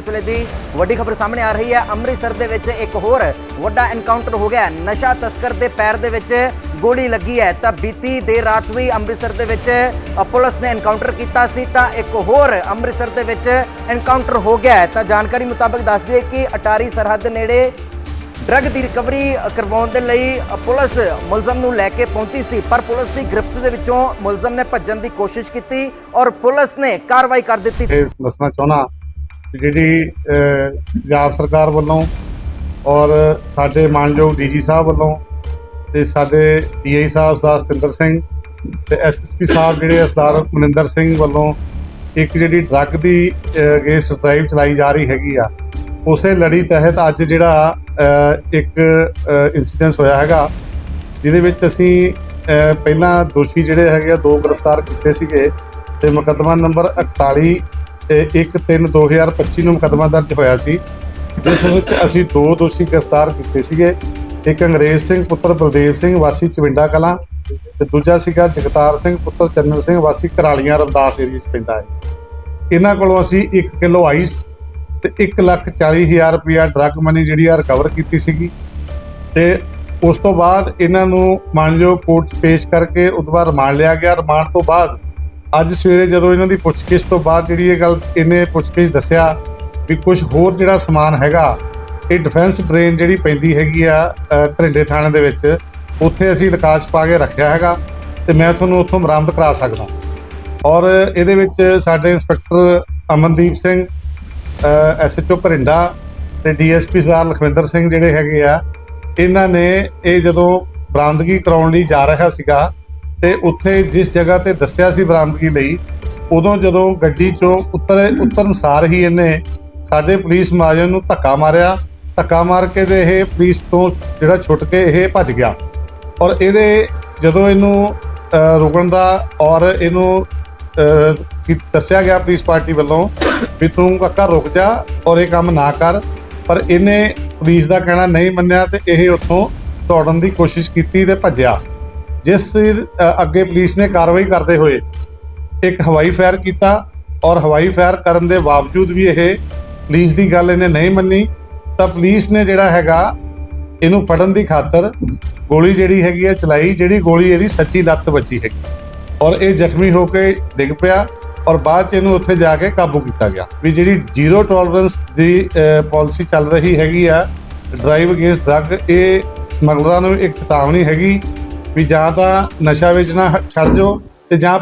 ਇਸ ਵੇਲੇ ਦੀ ਵੱਡੀ ਖਬਰ ਸਾਹਮਣੇ ਆ ਰਹੀ ਹੈ। ਅੰਮ੍ਰਿਤਸਰ ਦੇ ਵਿੱਚ ਇੱਕ ਹੋਰ ਵੱਡਾ ਐਨਕਾਊਂਟਰ ਹੋ ਗਿਆ ਨਸ਼ਾ ਤਸਕਰ ਦੇ ਪੈਰ ਦੇ ਵਿੱਚ ਗੋਲੀ ਲੱਗੀ ਹੈ। ਤਾਂ ਬੀਤੀ ਦੇਰ ਰਾਤ ਵੀ ਅੰਮ੍ਰਿਤਸਰ ਦੇ ਵਿੱਚ ਪੁਲਿਸ ਨੇ ਐਨਕਾਊਂਟਰ ਕੀਤਾ ਸੀ। ਤਾਂ ਇੱਕ ਹੋਰ ਅੰਮ੍ਰਿਤਸਰ ਦੇ ਵਿੱਚ ਐਨਕਾਊਂਟਰ ਹੋ ਗਿਆ ਤਾਂ ਜਾਣਕਾਰੀ ਮੁਤਾਬਕ ਦੱਸ ਦਈਏ ਕਿ ਅਟਾਰੀ ਸਰਹੱਦ ਨੇੜੇ ਡਰੱਗ ਦੀ ਰਿਕਵਰੀ ਕਰਵਾਉਣ ਦੇ ਲਈ ਪੁਲਿਸ ਮੁਲਜ਼ਮ ਨੂੰ ਲੈ ਕੇ ਪਹੁੰਚੀ ਸੀ। ਪਰ ਪੁਲਿਸ ਦੀ ਗ੍ਰਿਫਤ ਦੇ ਵਿੱਚੋਂ ਮੁਲਜ਼ਮ ਨੇ ਭੱਜਣ ਦੀ ਕੋਸ਼ਿਸ਼ ਕੀਤੀ ਔਰ ਪੁਲਿਸ ਨੇ ਕਾਰਵਾਈ ਕਰ ਦਿੱਤੀ। ਦੱਸਣਾ ਚਾਹੁੰਦਾ ਜਿਹੜੀ ਪੰਜਾਬ ਸਰਕਾਰ ਵੱਲੋਂ ਔਰ ਸਾਡੇ ਮਾਨਯੋਗ ਡੀਜੀ ਸਾਹਿਬ ਵੱਲੋਂ ਤੇ ਸਾਡੇ ਡੀਆਈ ਸਾਹਿਬ ਸਰਦਾਰ ਸਤਿੰਦਰ ਸਿੰਘ ਤੇ ਐਸਐਸਪੀ ਸਾਹਿਬ ਜਿਹੜੇ ਸਰਦਾਰ ਮਨਿੰਦਰ ਸਿੰਘ ਵੱਲੋਂ ਇੱਕ ਜਿਹੜੀ ਡਰੱਗ ਦੀ ਅਗੇਂਸਟ ਡਰਾਈਵ ਚਲਾਈ ਜਾ ਰਹੀ ਹੈਗੀ ਆ, ਉਸੇ ਲੜੀ ਤਹਿਤ ਅੱਜ ਜਿਹੜਾ ਇੱਕ ਇਨਸੀਡੈਂਸ ਹੋਇਆ ਹੈਗਾ, ਜਿਹਦੇ ਵਿੱਚ ਅਸੀਂ ਪਹਿਲਾਂ ਦੋਸ਼ੀ ਜਿਹੜੇ ਹੈਗੇ ਆ ਦੋ ਗ੍ਰਿਫਤਾਰ ਕੀਤੇ ਸੀਗੇ ਤੇ ਮੁਕੱਦਮਾ ਨੰਬਰ 41 ਤੇ 1/3/2025 ਨੂੰ ਮੁਕੱਦਮਾ ਦਰਜ ਹੋਇਆ ਸੀ, ਜਿਸ ਵਿੱਚ ਅਸੀਂ ਦੋ ਦੋਸ਼ੀ ਗ੍ਰਿਫਤਾਰ ਕੀਤੇ ਸੀਗੇ। ਇੱਕ ਅੰਗਰੇਜ਼ ਸਿੰਘ ਪੁੱਤਰ ਬਲਦੇਵ ਸਿੰਘ, ਵਾਸੀ ਚਵਿੰਡਾ ਕਲਾਂ ਤੇ ਦੂਜਾ ਸੀਗਾ ਜਗਤਾਰ ਸਿੰਘ ਪੁੱਤਰ ਚੰਨਨ ਸਿੰਘ, ਵਾਸੀ ਕਰਾਲੀਆਂ ਰਮਦਾਸ ਏਰੀਆ 'ਚ ਪੈਂਦਾ ਹੈ। ਇਹਨਾਂ ਕੋਲੋਂ ਅਸੀਂ 1 ਕਿਲੋ ਆਈਸ ਤੇ 1 ਲੱਖ 40 ਹਜ਼ਾਰ ਰੁਪਇਆ ਡਰੱਗ ਮਨੀ ਜਿਹੜੀ ਆ ਰਿਕਵਰ ਕੀਤੀ ਸੀਗੀ ਤੇ ਉਸ ਤੋਂ ਬਾਅਦ ਇਹਨਾਂ ਨੂੰ ਮਾਨਯੋਗ ਕੋਰਟ 'ਚ ਪੇਸ਼ ਕਰਕੇ ਉਸ ਤੋਂ ਬਾਅਦ ਰਿਮਾਂਡ ਲਿਆ ਗਿਆ। ਰਿਮਾਂਡ ਤੋਂ ਬਾਅਦ ਅੱਜ ਸਵੇਰੇ ਜਦੋਂ ਇਹਨਾਂ ਦੀ ਪੁੱਛਗਿੱਛ ਤੋਂ ਬਾਅਦ ਜਿਹੜੀ ਇਹ ਗੱਲ ਇਹਨੇ ਪੁੱਛਗਿੱਛ ਦੱਸਿਆ ਵੀ ਕੁਝ ਹੋਰ ਜਿਹੜਾ ਸਮਾਨ ਹੈਗਾ ਇਹ ਡਿਫੈਂਸ ਟ੍ਰੇਨ ਜਿਹੜੀ ਪੈਂਦੀ ਹੈਗੀ ਆ ਅ, ਘਰਿੰਡੇ ਥਾਣੇ ਦੇ ਵਿੱਚ ਉੱਥੇ ਅਸੀਂ ਲਕਾਸ਼ ਪਾ ਕੇ ਰੱਖਿਆ ਹੈਗਾ ਤੇ ਮੈਂ ਤੁਹਾਨੂੰ ਉੱਥੋਂ ਬਰਾਮਦ ਕਰਾ ਸਕਦਾ। ਔਰ ਇਹਦੇ ਵਿੱਚ ਸਾਡੇ ਇੰਸਪੈਕਟਰ ਅਮਨਦੀਪ ਸਿੰਘ ਐਸਐਚਓ ਭਰਿੰਡਾ ਤੇ ਡੀਐਸਪੀ ਸਰਦਾਰ ਲਖਵਿੰਦਰ ਸਿੰਘ ਜਿਹੜੇ ਹੈਗੇ ਆ ਇਹਨਾਂ ਨੇ ਇਹ ਜਦੋਂ ਬਰਾਮਦਗੀ ਕਰਾਉਣ ਲਈ ਜਾ ਰਿਹਾ ਸੀਗਾ ਤੇ ਉੱਥੇ ਜਿਸ ਜਗ੍ਹਾ ਤੇ ਦੱਸਿਆ ਸੀ ਬਰਾਮਦਗੀ ਲਈ, ਉਦੋਂ ਜਦੋਂ ਗੱਡੀ ਚੋਂ ਉੱਤਰ, ਉਤਰਨ ਸਾਰ ਹੀ ਇਹਨੇ ਸਾਡੇ ਪੁਲਿਸ ਮੁਲਾਜ਼ਮ ਨੂੰ ਧੱਕਾ ਮਾਰਿਆ। ਧੱਕਾ ਮਾਰ ਕੇ ਤੇ ਇਹ ਪੁਲਿਸ ਤੋਂ ਜਿਹੜਾ ਛੁੱਟ ਕੇ ਇਹ ਭੱਜ ਗਿਆ। ਔਰ ਇਹਦੇ ਜਦੋਂ ਇਹਨੂੰ ਰੁਕਣ ਦਾ ਔਰ ਇਹਨੂੰ ਦੱਸਿਆ ਗਿਆ ਪੁਲਿਸ ਪਾਰਟੀ ਵੱਲੋਂ ਵੀ ਤੂੰ ਕੱਕਾ ਰੁਕ ਜਾ ਔਰ ਇਹ ਕੰਮ ਨਾ ਕਰ। ਪਰ ਇਹਨੇ ਪੁਲਿਸ ਦਾ ਕਹਿਣਾ ਨਹੀਂ ਮੰਨਿਆ ਤੇ ਇਹ ਉੱਥੋਂ ਦੌੜਨ ਦੀ ਕੋਸ਼ਿਸ਼ ਕੀਤੀ ਤੇ ਭੱਜਿਆ। ਜਿਸ ਅੱਗੇ ਪੁਲਿਸ ਨੇ ਕਾਰਵਾਈ ਕਰਦੇ ਹੋਏ ਇੱਕ ਹਵਾਈ ਫਾਇਰ ਕੀਤਾ ਔਰ ਹਵਾਈ ਫਾਇਰ ਕਰਨ ਦੇ ਬਾਵਜੂਦ ਵੀ ਇਹ ਪੁਲਿਸ ਦੀ ਗੱਲ ਇਹਨੇ ਨਹੀਂ ਮੰਨੀ, ਤਾਂ ਪੁਲਿਸ ਨੇ ਜਿਹੜਾ ਹੈਗਾ ਇਹਨੂੰ ਫੜਨ ਦੀ ਖਾਤਰ ਗੋਲੀ ਜਿਹੜੀ ਹੈਗੀ ਹੈ ਚਲਾਈ, ਜਿਹੜੀ ਗੋਲੀ ਇਹਦੀ ਸੱਚੀ ਲੱਤ ਵੱਜੀ ਹੈਗੀ। ਔਰ ਇਹ ਜ਼ਖਮੀ ਹੋ ਕੇ ਡਿੱਗ ਪਿਆ ਔਰ ਬਾਅਦ ਚ ਇਹਨੂੰ ਉੱਥੇ ਜਾ ਕੇ ਕਾਬੂ ਕੀਤਾ ਗਿਆ। ਵੀ ਜਿਹੜੀ ਜ਼ੀਰੋ ਟੋਲਰੈਂਸ ਦੀ ਪਾਲਿਸੀ ਚੱਲ ਰਹੀ ਹੈਗੀ ਆ, ਡਰਾਈਵ ਅਗੇਂਸਟ ਡਰੱਗ, ਇਹ ਸਮਗਲਰਾਂ ਨੂੰ ਇੱਕ ਚੇਤਾਵਨੀ ਹੈਗੀ ਵੀ ਜਾਂ ਤਾਂ ਨਸ਼ਾ ਵੇਚਣਾ ਹ- ਛੱਡ ਜਾਓ ਤੇ ਜਾਂ